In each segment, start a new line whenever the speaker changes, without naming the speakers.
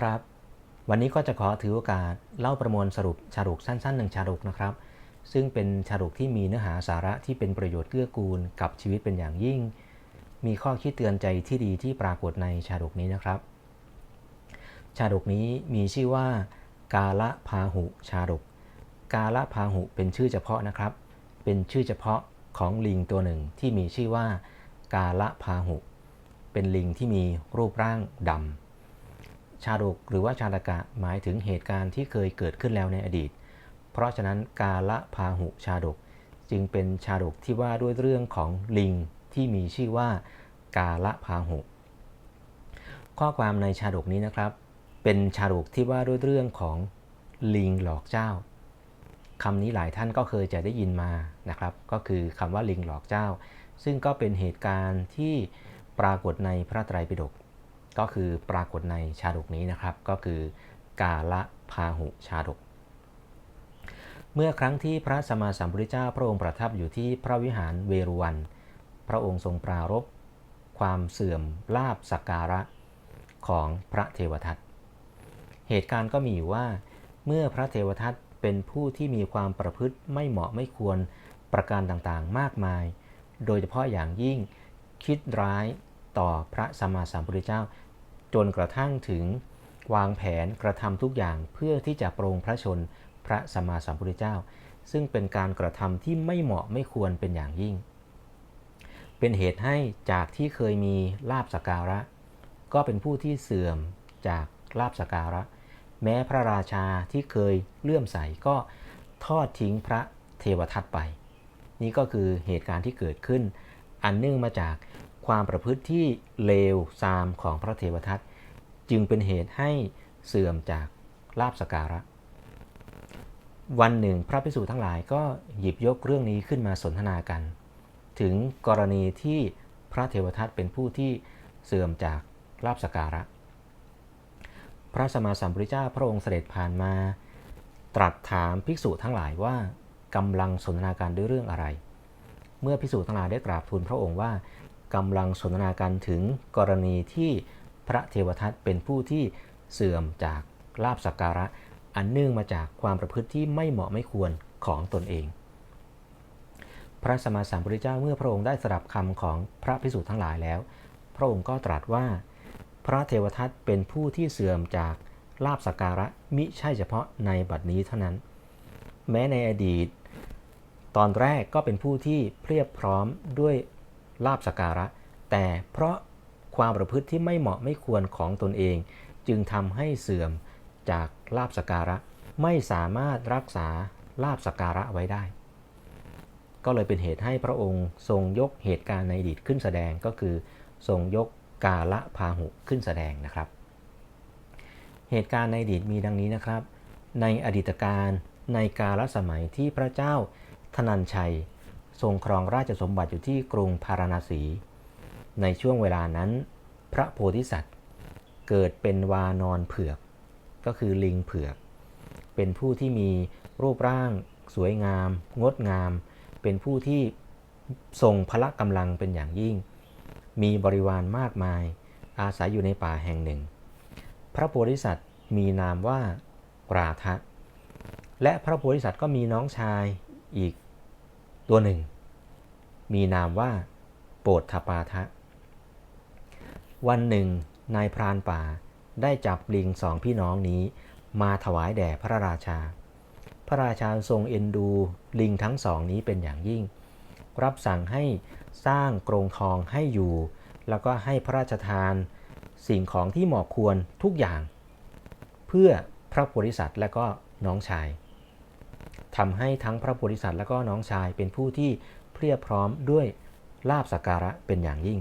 ครับ วันนี้ก็จะขอถือโอกาสเล่าประมวลสรุปฉารุกสั้นๆหนึ่งฉารุกนะครับ ซึ่งเป็นฉารุกที่มีเนื้อหาสาระที่เป็นประโยชน์เกื้อกูลกับชีวิตเป็นอย่างยิ่ง มีข้อคิดเตือนใจที่ดีที่ปรากฏในฉารุกนี้นะครับ ชาดกนี้มีชื่อว่า กาละพาหุชาดก กาละพาหุเป็นชื่อเฉพาะนะครับ เป็นชื่อเฉพาะของลิงตัวหนึ่งที่มีชื่อว่า กาละพาหุ เป็นลิงที่มีรูปร่างดำ ชาดกหรือว่าชาดกะหมายถึงเหตุการณ์ที่เคยเกิดขึ้นแล้วในอดีต เพราะฉะนั้นกาละพาหุชาดก จึงเป็นชาดกที่ว่าด้วยเรื่องของลิงที่มีชื่อว่ากาละพาหุ ข้อความในชาดกนี้นะครับ เป็นชาดกที่ว่าด้วยเรื่องของลิงหลอกเจ้าคำนี้หลายท่านก็เคยจะได้ยินมานะครับ ก็คือคำว่าลิงหลอกเจ้า ซึ่งก็เป็นเหตุการณ์ที่ปรากฏในพระไตรปิฎก ก็คือปรากฏในชาดกนี้นะครับ ก็คือกาละพาหุชาดก เมื่อครั้งที่พระสมมาสัมพุทธเจ้าพระองค์ประทับอยู่ที่พระวิหารเวรุวัน พระองค์ทรงปรารบความเสื่อมลาบสักการะของพระเทวทัต เหตุการณ์ก็มีอยู่ว่า เมื่อพระเทวทัตเป็นผู้ที่มีความประพฤติไม่เหมาะไม่ควรประการต่างๆ มากมาย โดยเฉพาะอย่างยิ่งคิดร้ายต่อพระสัมมาสัมพุทธเจ้า จนกระทั่งถึงวางแผนกระทำทุกอย่างเพื่อที่จะโปรงพระชนพระสัมมาสัมพุทธเจ้า ซึ่งเป็นการกระทำที่ไม่เหมาะไม่ควรเป็นอย่างยิ่ง เป็นเหตุให้จากที่เคยมีลาบสการะ ก็เป็นผู้ที่เสื่อมจากลาบสการะ แม้พระราชาที่เคยเลื่อมใสก็ทอดทิ้งพระเทวทัตไป นี่ก็คือเหตุการณ์ที่เกิดขึ้น อันเนื่องมาจาก ความประพฤติที่เลวทรามของพระเทวทัตจึงเป็นเหตุให้เสื่อมจากลาบสการะ วันหนึ่งพระภิกษุทั้งหลายก็หยิบยกเรื่องนี้ขึ้นมาสนทนากัน ถึงกรณีที่พระเทวทัตเป็นผู้ที่เสื่อมจากลาบสกการะ พระสมมาสัมพุทธเจ้าพระองค์เสด็จผ่านมา ตรัสถามภิกษุทั้งหลายว่ากำลังสนทนาการด้วยเรื่องอะไร เมื่อภิกษุทั้งหลายได้กราบทูลพระองค์ว่า กำลังสนทนาการถึงกรณีที่พระเทวทัตเป็นผู้ที่เสื่อมจากลาบสักการะ อันเนื่องมาจากความประพฤติที่ไม่เหมาะไม่ควรของตนเอง พระสมมาสัมพุทธเจ้าเมื่อพระองค์ได้สดับคำของพระภิกษุทั้งหลายแล้ว พระองค์ก็ตรัสว่า พระเทวทัตเป็นผู้ที่เสื่อมจากลาบสักการะมิใช่เฉพาะในบัดนี้เท่านั้น แม้ในอดีต ตอนแรกก็เป็นผู้ที่เพียบพร้อมด้วย ลาบสักการะ แต่เพราะความประพฤติที่ไม่เหมาะไม่ควรของตนเอง จึงทำให้เสื่อมจากลาบสักการะ ไม่สามารถรักษาลาบสักการะไว้ได้ ก็เลยเป็นเหตุให้พระองค์ทรงยกเหตุการณ์ในอดีตขึ้นแสดงก็คือ ทรงยกกาละพาหุขึ้นแสดงนะครับ เหตุการณ์ในอดีตมีดังนี้นะครับ ในอดีตการในกาลสมัยที่พระเจ้าธนัญชัย ทรงครองราชสมบัติอยู่ที่กรุงพาราณสี ในช่วงเวลานั้น พระโพธิสัตว์ เกิดเป็นวานอนเผือก ก็คือลิงเผือก เป็นผู้ที่มีรูปร่าง สวยงาม งดงาม เป็นผู้ที่ทรงพละกำลังเป็นอย่างยิ่ง มีบริวารมากมาย อาศัยอยู่ในป่าแห่งหนึ่ง พระโพธิสัตว์มีนามว่าราทะและพระโพธิสัตว์ก็มีน้องชายอีก ตัวหนึ่ง มีนามว่าโปรดทปาทะ วันหนึ่ง นายพรานป่าได้จับลิงสองพี่น้องนี้ มาถวายแด่พระราชา พระราชาทรงเอ็นดูลิงทั้งสองนี้เป็นอย่างยิ่ง รับสั่งให้สร้างกรงทองให้อยู่ แล้วก็ให้พระราชทาน สิ่งของที่เหมาะควรทุกอย่าง เพื่อพระโพธิสัตว์และก็น้องชาย ทำให้ทั้งพระโพธิสัตว์และก็น้องชายเป็นผู้ที่เพรียบพร้อมด้วยลาบสักการะเป็นอย่างยิ่ง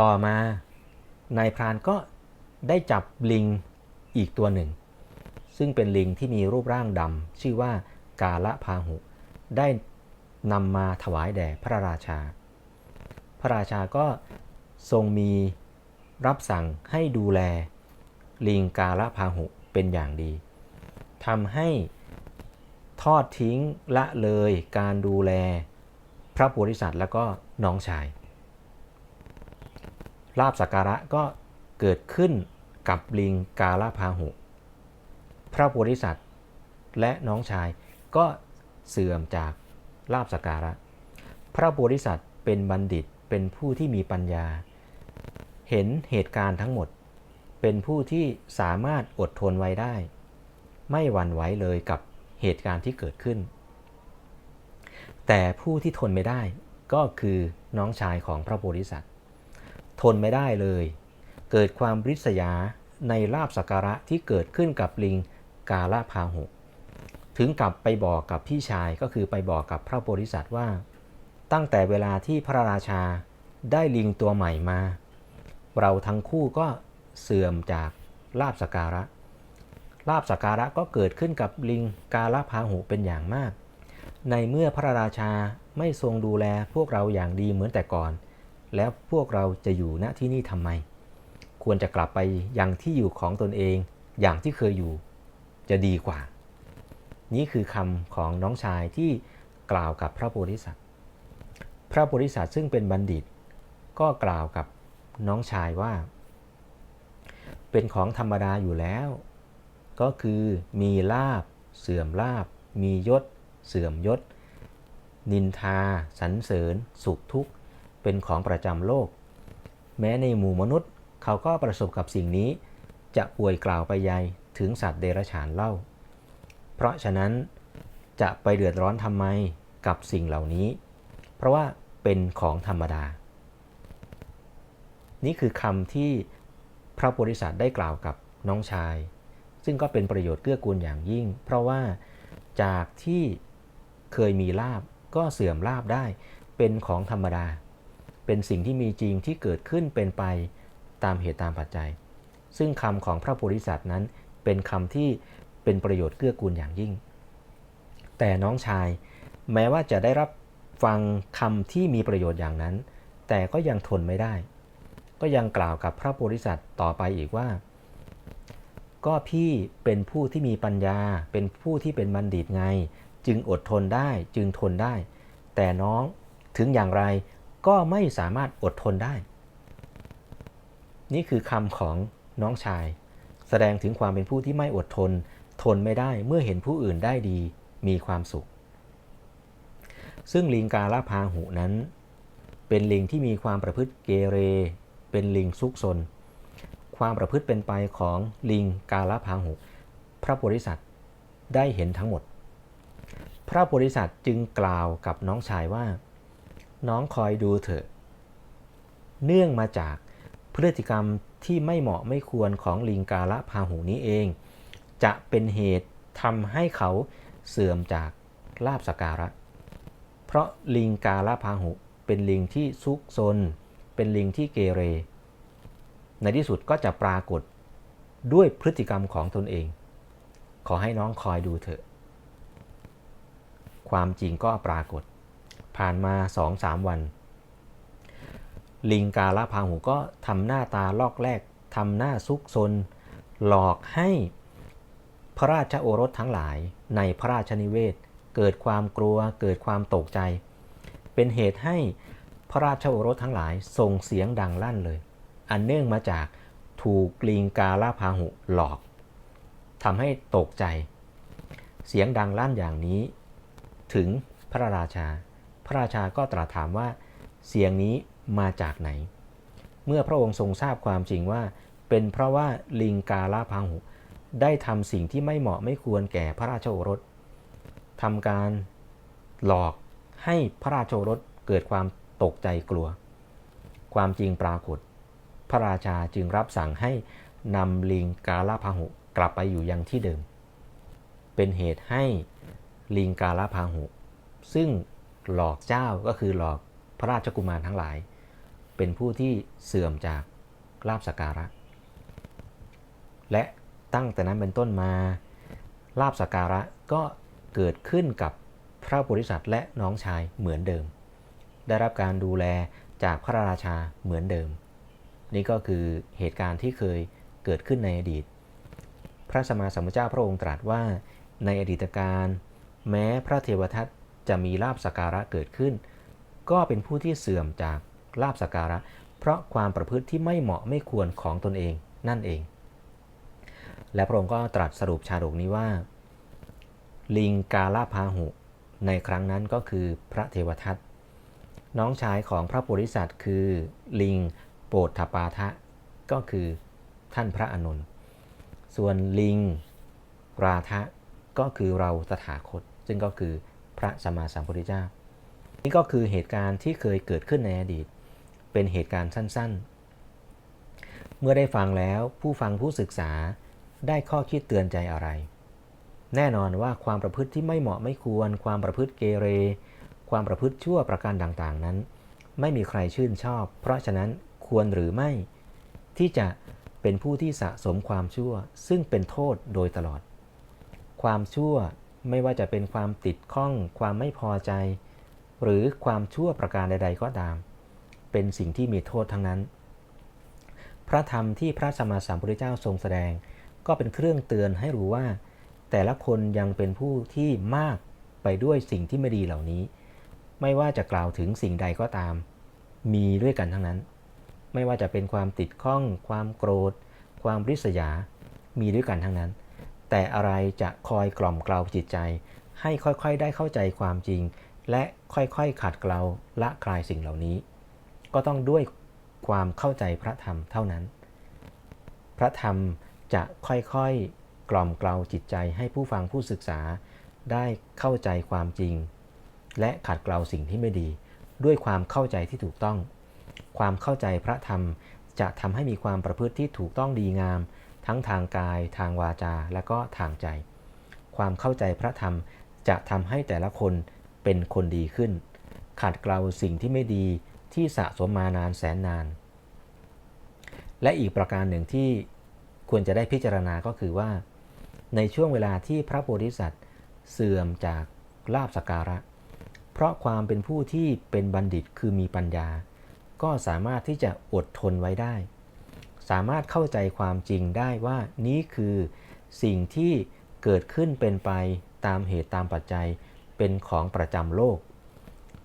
ต่อมานายพรานก็ได้จับลิงอีกตัวหนึ่ง ซึ่งเป็นลิงที่มีรูปร่างดำชื่อว่ากาละพาหุ ได้นำมาถวายแด่พระราชา พระราชาก็ทรงมีรับสั่งให้ดูแล ลิงกาละพาหุเป็นอย่างดีทำให้ ทอดทิ้งละเลยการดูแลพระโพธิสัตว์แล้วก็น้องชายลาบสักการะก็เกิดขึ้นกับลิงกาลาพาหุ พระโพธิสัตว์และน้องชายก็เสื่อมจากลาบสกการะ พระโพธิสัตว์เป็นบัณฑิตเป็นผู้ที่มีปัญญา เห็นเหตุการณ์ทั้งหมด เป็นผู้ที่สามารถอดทนไว้ได้ ไม่หวั่นไหวเลยกับ เหตุการณ์ที่เกิดขึ้น แต่ผู้ที่ทนไม่ได้ก็คือน้องชายของพระโพธิสัตว์ ทนไม่ได้เลย เกิดความริษยาในลาบสักการะที่เกิดขึ้นกับลิงกาลาพาหุ ถึงกับไปบอกกับพี่ชายก็คือไปบอกกับพระโพธิสัตว์ว่า ตั้งแต่เวลาที่พระราชาได้ลิงตัวใหม่มา เราทั้งคู่ก็เสื่อมจากลาบสกการะ ลาบสกการะก็เกิดขึ้นกับลิงกาลพาหุเป็นอย่างมาก ในเมื่อพระราชาไม่ทรงดูแลพวกเราอย่างดีเหมือนแต่ก่อน แล้วพวกเราจะอยู่ณที่นี่ทำไม ควรจะกลับไปยังที่อยู่ของตนเองอย่างที่เคยอยู่จะดีกว่า นี่คือคำของน้องชายที่กล่าวกับพระโพธิสัตว์ พระโพธิสัตว์ซึ่งเป็นบัณฑิต ก็กล่าวกับน้องชายว่า เป็นของธรรมดาอยู่แล้ว ก็คือมีลาบ เสื่อมลาบ มียศ เสื่อมยศ นินทา สรรเสริญ สุขทุกข์ เป็นของประจำโลก แม้ในหมู่มนุษย์ เขาก็ประสบกับสิ่งนี้ จะป่วยกล่าวไปยัยถึงสัตว์เดรัจฉานเล่า เพราะฉะนั้นจะไปเดือดร้อนทำไมกับสิ่งเหล่านี้ เพราะว่าเป็นของธรรมดา นี่คือคำที่พระโพธิสัตว์ได้กล่าวกับน้องชาย ซึ่งก็เป็นประโยชน์เกื้อกูลอย่างยิ่ง เพราะว่าจากที่เคยมีลาบก็เสื่อมลาบได้ เป็นของธรรมดา เป็นสิ่งที่มีจริงที่เกิดขึ้นเป็นไปตามเหตุตามปัจจัย ซึ่งคำของพระโพธิสัตว์นั้นเป็นคำที่เป็นประโยชน์เกื้อกูลอย่างยิ่ง แต่น้องชายแม้ว่าจะได้รับฟังคำที่มีประโยชน์อย่างนั้น แต่ก็ยังทนไม่ได้ ก็ยังกล่าวกับพระโพธิสัตว์ต่อไปอีกว่า ก็พี่เป็นผู้ที่มีปัญญา เป็นผู้ที่เป็นบัณฑิตไง จึงอดทนได้จึงทนได้ แต่น้องถึงอย่างไรก็ไม่สามารถอดทนได้ นี่คือคำของน้องชาย แสดงถึงความเป็นผู้ที่ไม่อดทน ทนไม่ได้เมื่อเห็นผู้อื่นได้ดีมีความสุข ซึ่งลิงกาลาพาหุนั้น เป็นลิงที่มีความประพฤติเกเร เป็นลิงซุกซน ความประพฤติเป็นไปของลิงกาลพาหุพระโพธิสัตว์ได้เห็นทั้งหมด พระโพธิสัตว์จึงกล่าวกับน้องชายว่า น้องคอยดูเถอะ เนื่องมาจากพฤติกรรมที่ไม่เหมาะไม่ควรของลิงกาละพาหูนี้เอง จะเป็นเหตุทำให้เขาเสื่อมจากลาบสการะ เพราะลิงกาละพาหุเป็นลิงที่ซุกซน เป็นลิงที่เกเร ในที่สุดก็จะปรากฏด้วยพฤติกรรมของตนเอง ขอให้น้องคอยดูเถอะ ความจริงก็ปรากฏ ผ่านมาสองสามวัน ลิงกาละพาหูก็ทำหน้าตาลอกแรกทำหน้าซุกซน หลอกให้พระราชโอรสทั้งหลายในพระราชนิเวศ เกิดความกลัวเกิดความตกใจ เป็นเหตุให้พระราชโอรสทั้งหลายส่งเสียงดังลั่นเลย อันเนื่องมาจากถูกลิงกาลาพาหุหลอกทำให้ตกใจ เสียงดังลั่นอย่างนี้ ถึงพระราชา พระราชาก็ตรัสถามว่า เสียงนี้มาจากไหน เมื่อพระองค์ทรงทราบความจริงว่า เป็นเพราะว่าลิงกาลาพาหุ ได้ทำสิ่งที่ไม่เหมาะไม่ควรแก่พระราชโอรสทำการหลอกให้พระราชโอรสเกิดความตกใจกลัว ความจริงปรากฏ พระราชาจึงรับสั่งให้นำลิงกาลาพาหุกลับไปอยู่ยังที่เดิม เป็นเหตุให้ลิงกาลาพาหุ ซึ่งหลอกเจ้าก็คือหลอกพระราชกุมารทั้งหลาย เป็นผู้ที่เสื่อมจากลาบสการะ และตั้งแต่นั้นเป็นต้นมาลาบสการะก็เกิดขึ้นกับพระบริษัทและน้องชายเหมือนเดิม ได้รับการดูแลจากพระราชาเหมือนเดิม นี่ก็คือเหตุการณ์ที่เคยเกิดขึ้นในอดีต พระสมมาสัมพุทธเจ้าพระองค์ตรัสว่าในอดีตการแม้พระเทวทัตจะมีลาบสการะเกิดขึ้น ก็เป็นผู้ที่เสื่อมจากลาบสการะ เพราะความประพฤติที่ไม่เหมาะไม่ควรของตนเองนั่นเอง และพระองค์ก็ตรัสสรุปชาดกนี้ว่า ลิงกาลาพาหุ ในครั้งนั้นก็คือพระเทวทัตน้องชายของพระโพธิสัตว์คือ ลิง โปฏฐปาทะก็คือท่านพระอานนส่วนลิงราทะก็คือเราตถาคต ซึ่งก็คือพระสัมมาสัมพุทธเจ้า นี่ก็คือเหตุการณ์ที่เคยเกิดขึ้นในอดีต เป็นเหตุการณ์สั้นๆ เมื่อได้ฟังแล้วผู้ฟังผู้ศึกษาได้ข้อคิดเตือนใจอะไร แน่นอนว่าความประพฤติที่ไม่เหมาะไม่ควร ความประพฤติเกเร ความประพฤติชั่วประการต่างๆนั้น ไม่มีใครชื่นชอบ เพราะฉะนั้น ควรหรือไม่ ที่จะเป็นผู้ที่สะสมความชั่ว ซึ่งเป็นโทษโดยตลอด ความชั่วไม่ว่าจะเป็นความติดข้อง ความไม่พอใจ หรือความชั่วประการใด ๆ ก็ตาม เป็นสิ่งที่มีโทษทั้งนั้น พระธรรมที่พระสัมมาสัมพุทธเจ้าทรงแสดง ก็เป็นเครื่องเตือนให้รู้ว่า แต่ละคนยังเป็นผู้ที่มากไปด้วยสิ่งที่ไม่ดีเหล่านี้ ไม่ว่าจะกล่าวถึงสิ่งใดก็ตาม มีด้วยกันทั้งนั้น ไม่ว่าจะเป็นความติดข้อง ความโกรธ ความริษยา มีด้วยกันทั้งนั้น แต่อะไรจะคอยกล่อมเกลาจิตใจ ให้ค่อยๆได้เข้าใจความจริง และค่อยๆขัดเกลาละคลายสิ่งเหล่านี้ ก็ต้องด้วยความเข้าใจพระธรรมเท่านั้น พระธรรมจะค่อยๆกล่อมเกลาจิตใจให้ผู้ฟังผู้ศึกษา ได้เข้าใจความจริง และขัดเกลาสิ่งที่ไม่ดี ด้วยความเข้าใจที่ถูกต้อง ความเข้าใจพระธรรม จะทำให้มีความประพฤติที่ถูกต้องดีงาม ทั้งทางกาย ทางวาจา และก็ทางใจ ความเข้าใจพระธรรมจะทำให้แต่ละคนเป็นคนดีขึ้น ขัดเกลาสิ่งที่ไม่ดีที่สะสมมานานแสนนาน และอีกประการหนึ่งที่ควรจะได้พิจารณาก็คือว่า ในช่วงเวลาที่พระโพธิสัตว์เสื่อมจากลาบสการะ เพราะความเป็นผู้ที่เป็นบัณฑิตคือมีปัญญา ก็สามารถที่จะอดทนไว้ได้ สามารถเข้าใจความจริงได้ว่านี้คือสิ่งที่เกิดขึ้นเป็นไปตามเหตุตามปัจจัยเป็นของประจำโลก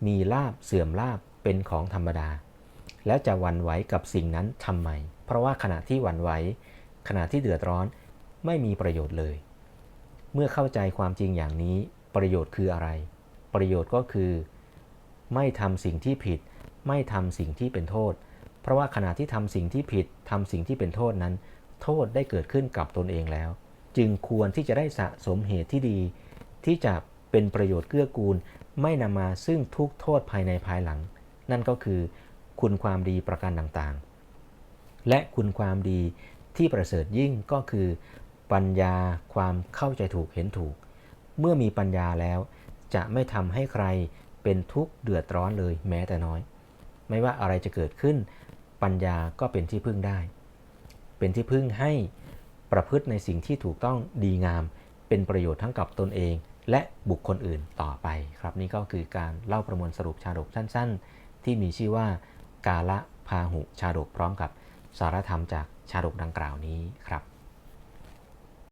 มีลาบเสื่อมลาบเป็นของธรรมดา แล้วจะหวั่นไหวกับสิ่งนั้นทำไม เพราะว่าขณะที่หวั่นไหวขณะที่เดือดร้อนไม่มีประโยชน์เลย เมื่อเข้าใจความจริงอย่างนี้ประโยชน์คืออะไร ประโยชน์ก็คือ ไม่ทำสิ่งที่ผิด ไม่ทำสิ่งที่เป็นโทษ เพราะว่าขณะที่ทำสิ่งที่ผิดทำสิ่งที่เป็นโทษนั้น โทษได้เกิดขึ้นกับตนเองแล้ว จึงควรที่จะได้สะสมเหตุที่ดี ที่จะเป็นประโยชน์เกื้อกูล ไม่นำมาซึ่งทุกโทษภายในภายหลัง นั่นก็คือ คุณความดีประการต่างๆ และคุณความดีที่ประเสริฐยิ่งก็คือ ปัญญาความเข้าใจถูกเห็นถูก เมื่อมีปัญญาแล้ว จะไม่ทำให้ใครเป็นทุกข์เดือดร้อนเลยแม้แต่น้อย ไม่ว่าอะไรจะเกิดขึ้น ปัญญาก็เป็นที่พึ่งได้ เป็นที่พึ่งให้ประพฤติในสิ่งที่ถูกต้องดีงาม เป็นประโยชน์ทั้งกับตนเอง และบุคคลอื่นต่อไปครับ นี่ก็คือการเล่าประมวลสรุปชาดกสั้น ๆ ที่มีชื่อว่ากาละพาหุชาดกพร้อมกับสารธรรมจากชาดกดังกล่าวนี้ครับ